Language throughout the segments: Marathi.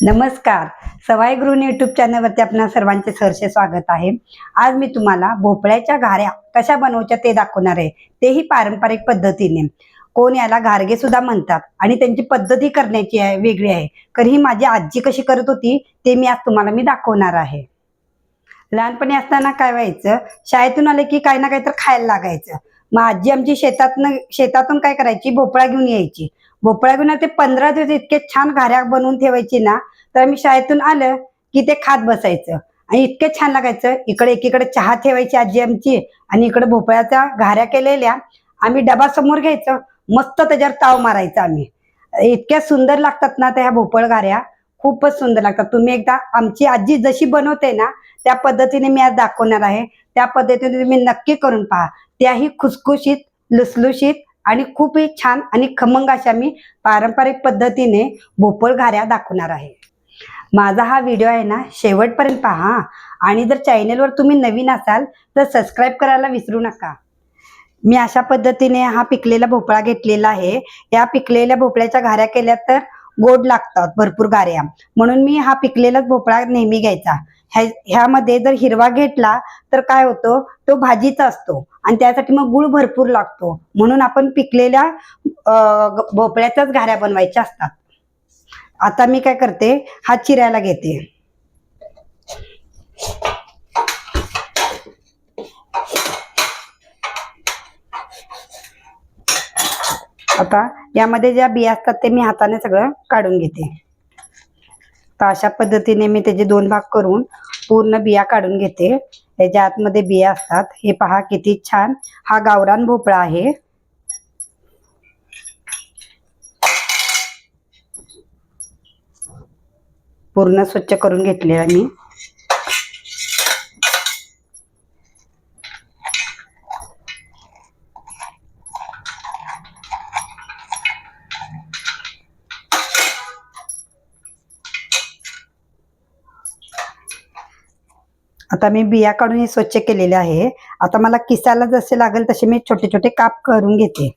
नमस्कार. सवाई गृहिणी युट्यूब चॅनलवरती आपणा सर्वांचे सहर्षे स्वागत आहे. आज मी तुम्हाला भोपळ्याच्या घाऱ्या कशा बनवच्या ते दाखवणार आहे. तेही पारंपरिक पद्धतीने. कोण याला घारगे सुद्धा म्हणतात आणि त्यांची पद्धती करण्याची आहे वेगळी आहे. तर ही माझी आजी कशी करत होती ते मी आज तुम्हाला मी दाखवणार आहे. लहानपणी असताना काय व्हायचं शाळेतून आले की काही ना काही तर खायला लागायचं. मग आजी आमची शेतातनं शेतातून काय करायची भोपळा घेऊन यायची. भोपळा घेऊन ते पंधरा दिवस इतके छान घाऱ्या बनवून ठेवायची ना तर आम्ही शाळेतून आलं की ते खात बसायचं. आणि इतके छान लागायचं. इकडे एकीकडे चहा ठेवायची आजी आमची आणि इकडे भोपळ्याच्या घाऱ्या केलेल्या. आम्ही डबा समोर घ्यायचं. मस्त त्याच्यावर ताव मारायचा आम्ही. इतक्या सुंदर लागतात ना त्या ह्या भोपळ घाऱ्या. खूपच सुंदर लागतात. तुम्ही एकदा आमची आजी जशी बनवते ना त्या पद्धतीने मी आज दाखवणार आहे. त्या पद्धतीने तुम्ही नक्की करून पहा. त्याही खुसखुशीत लुसलुशीत आणि खूपही छान आणि खमंग अशा मी पारंपरिक पद्धतीने भोपळ घाऱ्या दाखवणार आहे. माझा हा व्हिडिओ आहे ना शेवटपर्यंत पहा. आणि जर चॅनेलवर तुम्ही नवीन असाल तर सबस्क्राईब करायला विसरू नका. मी अशा पद्धतीने हा पिकलेला भोपळा घेतलेला आहे. या पिकलेल्या भोपळ्याच्या घाऱ्या केल्या तर गोड लागतात भरपूर गाऱ्या म्हणून मी हा पिकलेलाच भोपळा नेहमी घ्यायचा. ह्यामध्ये जर हिरवा घेतला तर काय होतो? तो भाजीचा असतो. आणि त्यासाठी मग गुळ भरपूर लागतो. म्हणून आपण पिकलेल्या भोपळ्याच्याच घाऱ्या बनवायच्या असतात. आता मी काय करते? हा चिरायला घेते. आता यामध्ये ज्या बिया असतात ते मी हाताने सगळं काढून घेते. तर अशा पद्धतीने मी त्याचे दोन भाग करून पूर्ण बिया काढून घेते. त्याच्या आतमध्ये बिया असतात. हे पहा किती छान. हा गावरान भोपळा आहे. पूर्ण स्वच्छ करून घेतलेला मी. आता मी बिया काढून हे स्वच्छ केलेले आहे. आता मला किसाला जसे लागेल तसे मी छोटे छोटे काप करून घेते.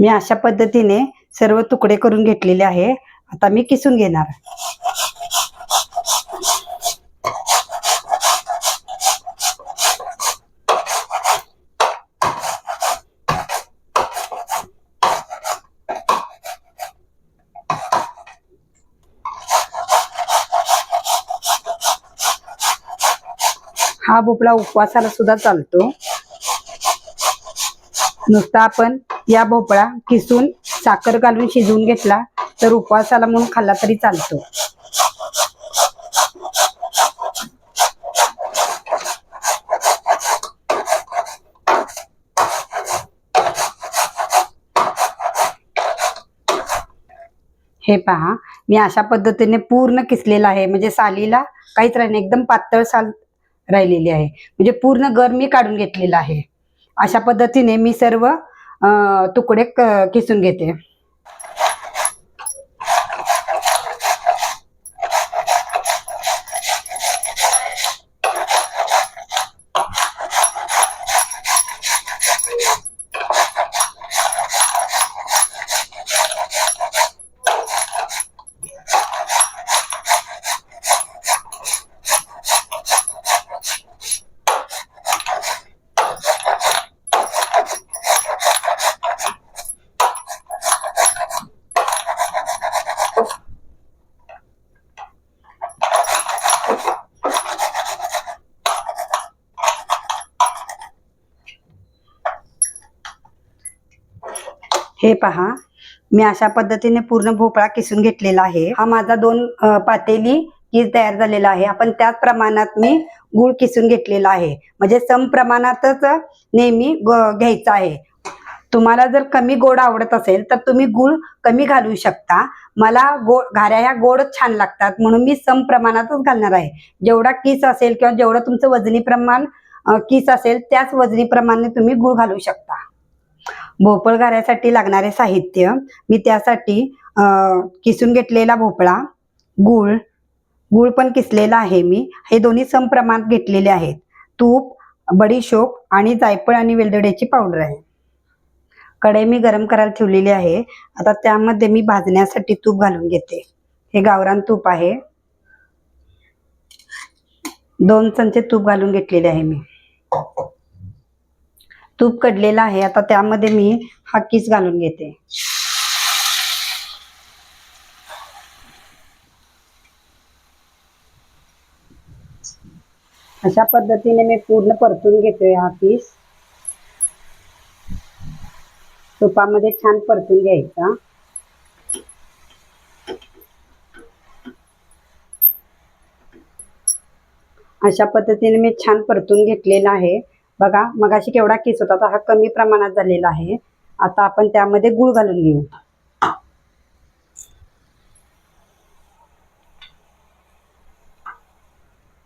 मी अशा पद्धतीने सर्व तुकडे करून घेतलेले आहे. आता मी किसून घेणार. हा भोपळा उपवासाला सुद्धा चालतो. नुसता आपण या भोपळा किसून साखर घालून शिजवून घेतला तर उपवासाला म्हणून खाल्ला तरी चालतो. हे पहा मी अशा पद्धतीने पूर्ण किसलेला आहे. म्हणजे सालीला काहीच राहिले नाही, एकदम पातळ साल राहिलेली आहे. म्हणजे पूर्ण गर मी काढून घेतलेला आहे. अशा पद्धतीने मी सर्व तुकडे किसून घेते. हे पहा. मी अशा पद्धतीने पूर्ण भोपळा किसून घेतलेला आहे. हा माझा दोन पातेली किस तयार झालेला आहे. आपण त्याच प्रमाणात मी गुळ किसून घेतलेला आहे. म्हणजे सम प्रमाणातच नेहमी घ्यायचा आहे. तुम्हाला जर कमी गोड आवडत असेल तर तुम्ही गुळ कमी घालू शकता. मला गोड घाऱ्या ह्या गोडच छान लागतात म्हणून मी सम प्रमाणातच घालणार आहे. जेवढा किस असेल किंवा जेवढं तुमचं वजनी प्रमाण किस असेल त्याच वजनी प्रमाणे तुम्ही गुळ घालू शकता. भोपळ घाऱ्यासाठी लागणारे साहित्य. मी त्यासाठी किसून घेतलेला भोपळा गुळ गुळ पण किसलेला आहे मी. हे दोन्ही समप्रमाणात घेतलेले आहेत. तूप बडीशोप आणि जायफळ आणि वेलदोड्याची पावडर आहे. कढई मी गरम करायला ठेवलेली आहे. आता त्यामध्ये मी भाजण्यासाठी तूप घालून घेते. हे गावरान तूप आहे. दोन चमचे तूप घालून घेतलेले आहे मी. तूप कडलेलं आहे. आता त्यामध्ये मी हा किस घालून घेते. अशा पद्धतीने मी पूर्ण परतून घेतोय हा पीस तुपामध्ये छान परतून घ्यायचा. अशा पद्धतीने मी छान परतून घेतलेला आहे. बघा मगाशी केवढा किस होता आता हा कमी प्रमाणात झालेला आहे. आता आपण त्यामध्ये गुळ घालून घेऊ.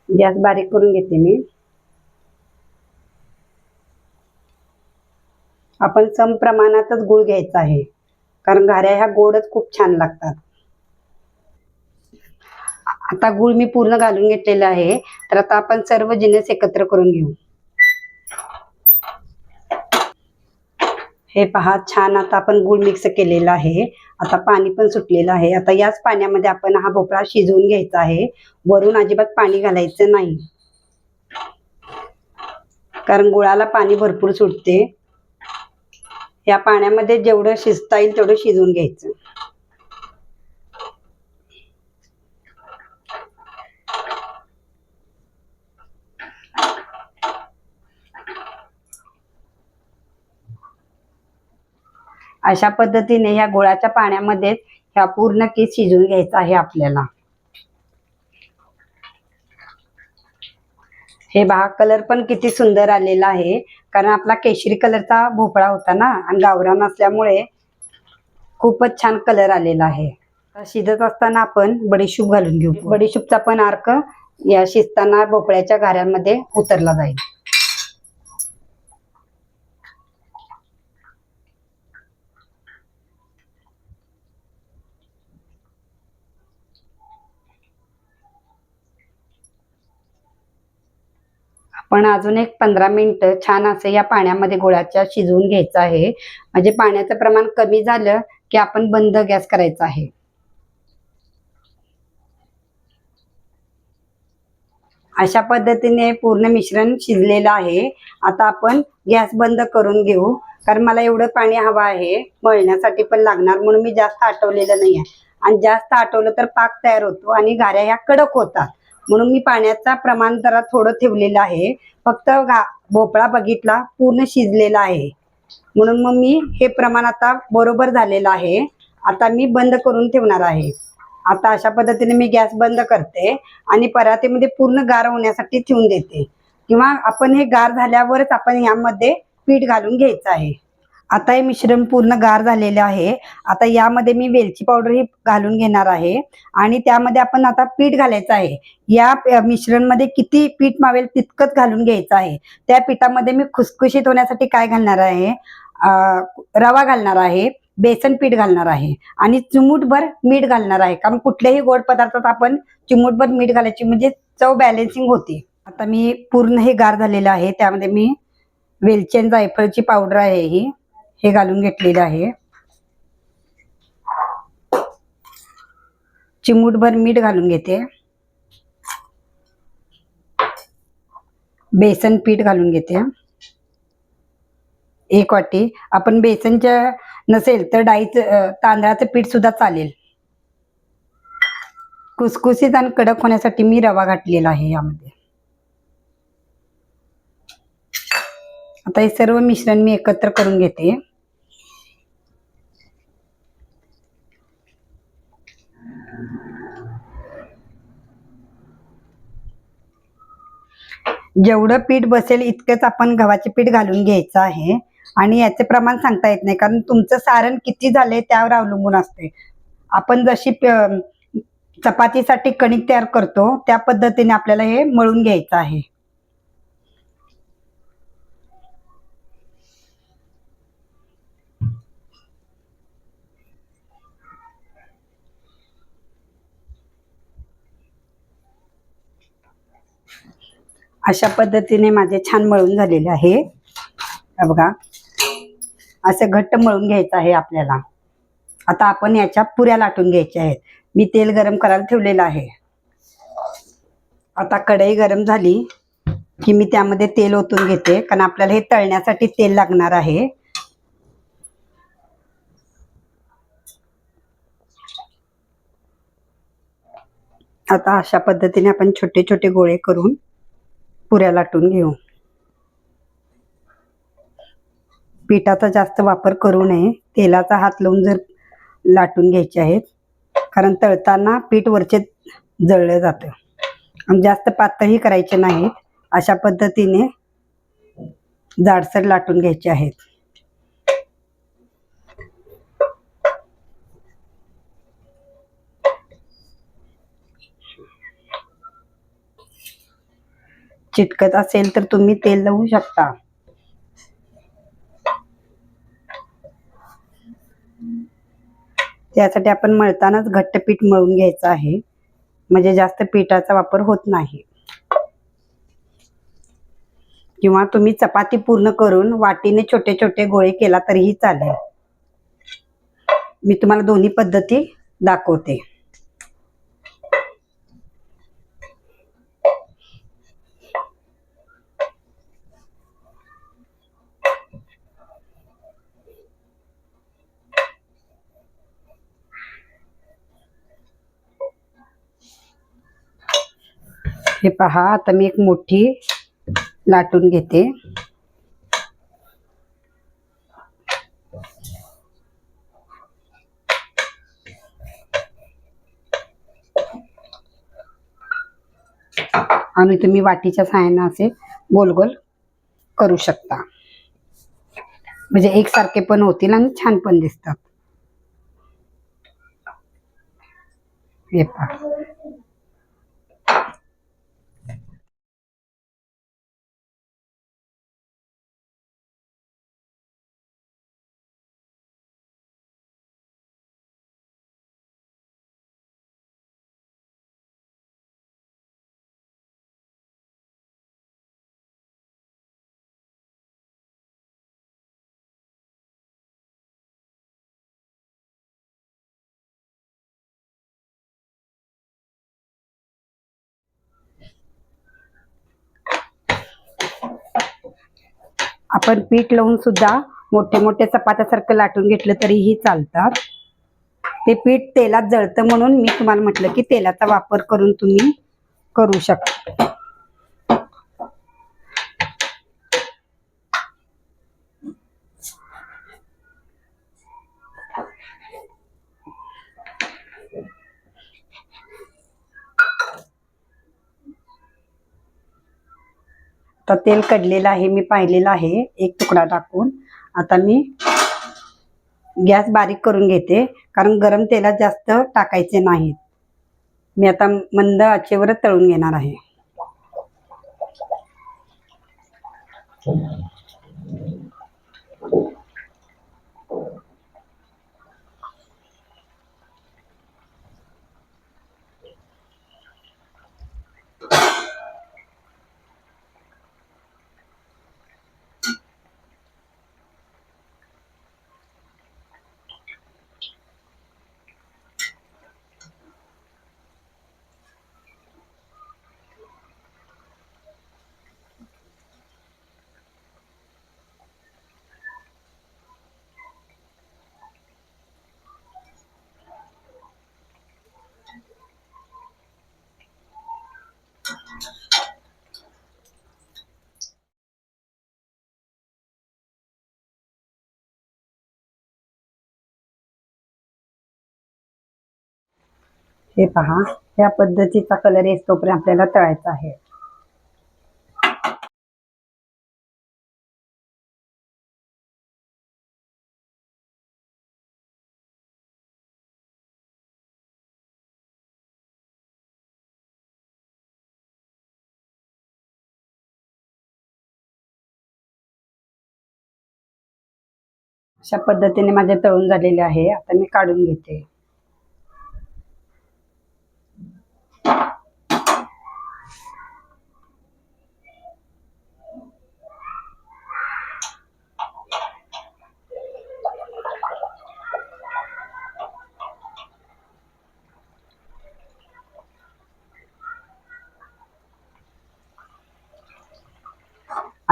गॅस बारीक करून घेते मी. आपण सम प्रमाणातच गुळ घ्यायचा आहे. कारण घाऱ्या ह्या गोडच खूप छान लागतात. आता गुळ मी पूर्ण घालून घेतलेला आहे. तर आता आपण सर्व जिन्नस एकत्र करून घेऊ. हे पहा छान आता आपण गुळ मिक्स केलेला आहे. आता पाणी पण सुटलेलं आहे. आता याच पाण्यामध्ये आपण हा भोपळा शिजवून घ्यायचा आहे. वरून अजिबात पाणी घालायचं नाही. कारण गुळाला पाणी भरपूर सुटते. या पाण्यामध्ये जेवढं शिजता येईल तेवढं शिजवून घ्यायचं. अशा पद्धतीने ह्या गुळाच्या पाण्यामध्येच ह्या पूर्ण केस शिजवून घ्यायचा आहे आपल्याला. हे पहा कलर पण किती सुंदर आलेला आहे. कारण आपला केशरी कलरचा भोपळा होता ना आणि गावरान असल्यामुळे खूपच छान कलर आलेला आहे. शिजत असताना आपण बडीशूप घालून घेऊ. बडीशूपचा पण अर्क या शिजताना भोपळ्याच्या घाऱ्यांमध्ये उतरला जाईल. पण अजून एक पंधरा मिनटं छान असं या पाण्यामध्ये गुळाच्या शिजवून घ्यायचं आहे. म्हणजे पाण्याचं प्रमाण कमी झालं की आपण बंद गॅस करायचा आहे. अशा पद्धतीने पूर्ण मिश्रण शिजलेलं आहे. आता आपण गॅस बंद करून घेऊ. कारण मला एवढं पाणी हवं आहे. मळण्यासाठी पण लागणार म्हणून मी जास्त आटवलेलं नाही आहे आणि जास्त आटवलं तर पाक तयार होतो आणि गाऱ्या ह्या कडक होतात. म्हणून मी पाण्याचा प्रमाण जरा थोडं ठेवलेलं आहे. फक्त भोपळा बघितला पूर्ण शिजलेला आहे. म्हणून मग मी हे प्रमाण आता बरोबर झालेलं आहे. आता मी बंद करून ठेवणार आहे. आता अशा पद्धतीने मी गॅस बंद करते आणि परातीमध्ये पूर्ण गार होण्यासाठी ठेवून देते. किंवा आपण हे गार झाल्यावरच आपण यामध्ये पीठ घालून घ्यायचं आहे. आता हे मिश्रण पूर्ण गार झालेलं आहे. आता यामध्ये मी वेलची पावडर ही घालून घेणार आहे. आणि त्यामध्ये आपण आता पीठ घालायचं आहे. या मिश्रणमध्ये किती पीठ मावेल तितकंच घालून घ्यायचं आहे. त्या पिठामध्ये मी खुसखुशीत होण्यासाठी काय घालणार आहे? रवा घालणार आहे बेसन पीठ घालणार आहे आणि चिमूटभर मीठ घालणार आहे. कारण कुठल्याही गोड पदार्थात आपण चिमूटभर मीठ घालायची म्हणजे चव बॅलेन्सिंग होते. आता मी पूर्ण हे गार झालेलं आहे. त्यामध्ये मी वेलचेन जायफळची पावडर आहे ही. हे घालून घेतलेलं आहे. चिमूटभर मीठ घालून घेते. बेसन पीठ घालून घेते. एक वाटी. आपण बेसनच्या नसेल तर डाळीचं तांदळाचं पीठ सुद्धा चालेल. कुसकुसीत आणि कडक होण्यासाठी मी रवा घातलेला आहे यामध्ये. आता हे सर्व मिश्रण मी एकत्र करून घेते. जेवढं पीठ बसेल इतकंच आपण गव्हाचे पीठ घालून घ्यायचं आहे. आणि याचे प्रमाण सांगता येत नाही कारण तुमचं सारण किती झाले त्यावर अवलंबून असते. आपण जशी प- चपातीसाठी कणिक तयार करतो त्या पद्धतीने आपल्याला हे मळून घ्यायचं आहे. अशा पद्धतीने माझे छान मळून झालेले आहे. बघा. असं घट्ट मळून घ्यायचं आहे आपल्याला. आता आपण याच्या पुऱ्या लाटून घ्यायच्या आहेत. मी तेल गरम करायला ठेवलेलं आहे. आता कढई गरम झाली की मी त्यामध्ये तेल ओतून घेते. कारण आपल्याला हे तळण्यासाठी तेल लागणार आहे. आता अशा पद्धतीने आपण छोटे छोटे गोळे करून पुऱ्या लाटून घेऊ. पिठाचा जास्त वापर करू नये. तेलाचा हात लावून जर लाटून घ्यायचे आहेत. कारण तळताना पीठ वरचे जळलं जातं. आणि जास्त पातळही करायचे नाहीत. अशा पद्धतीने जाडसर लाटून घ्यायचे आहेत. चिटकत असेल तर तुम्ही तेल लावू शकता. त्यासाठी आपण मळतानाच घट्ट पीठ मळून घ्यायचं आहे. म्हणजे जास्त पिठाचा वापर होत नाही. किंवा तुम्ही चपाती पूर्ण करून वाटीने छोटे छोटे गोळे केला तरीही चालेल. मी तुम्हाला दोन्ही पद्धती दाखवते. हे पहा आता मी एक मोठी लाटून घेते. आणि तुम्ही वाटीच्या सहाय्यानं असे गोल गोल करू शकता. म्हणजे एकसारखे पण होतील आणि छान पण दिसतात. हे पहा. आपण पीठ लावून सुद्धा मोठे मोठे चपात्यासारखं लाटून घेतलं तरीही चालतात ते पीठ तेलात जळतं म्हणून मी तुम्हाला म्हटलं की तेलाचा वापर करून तुम्ही करू शकता. आता तेल कडलेलं आहे मी पाहिलेलं आहे. एक तुकडा टाकून. आता मी गॅस बारीक करून घेते कारण गरम तेलात जास्त टाकायचे नाहीत. मी आता मंद आचेवरच तळून घेणार आहे. हे पहा या पद्धतीचा कलर येस तोपर्यंत आपल्याला तळायचा आहे. अशा पद्धतीने माझे तळून झालेले आहे. आता मी काढून घेते.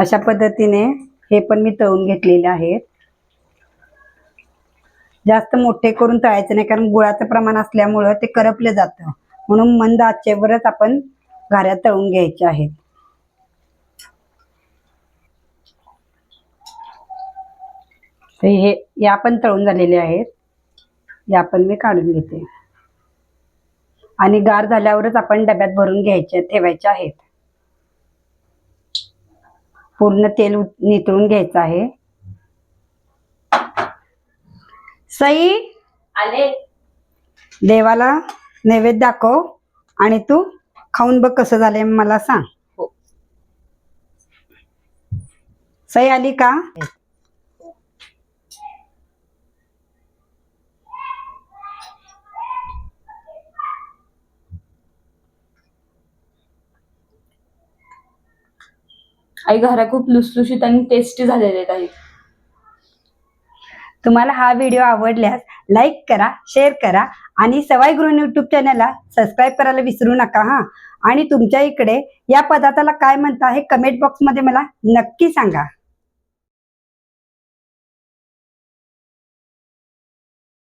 अशा पद्धतीने हे पण मी तळून घेतलेले आहेत. जास्त मोठे करून तळायचे नाही कारण गुळाचं प्रमाण असल्यामुळं ते करपलं जातं. म्हणून मंद आचेवरच आपण घाऱ्या तळून घ्यायच्या आहेत. हे या पण तळून झालेले आहेत. या पण मी काढून घेते. आणि गार झाल्यावरच आपण डब्यात भरून घ्यायचे ठेवायचे आहेत. पूर्ण तेल नितळून घ्यायचं आहे. सई आले. देवाला नैवेद्य दाखव आणि तू खाऊन बघ कसं झालंय मला सांग. हो. सई आली का? आई घरा खूप लुसलुशीत आणि टेस्टी झालेले आहेत तुम्हाला हा व्हिडिओ आवडल्यास लाईक करा शेअर करा आणि सवाई गृह युट्यूब चॅनलला सबस्क्राईब करायला विसरू नका हा. आणि तुमच्या इकडे या पदार्थाला काय म्हणता हे कमेंट बॉक्समध्ये मला नक्की सांगा.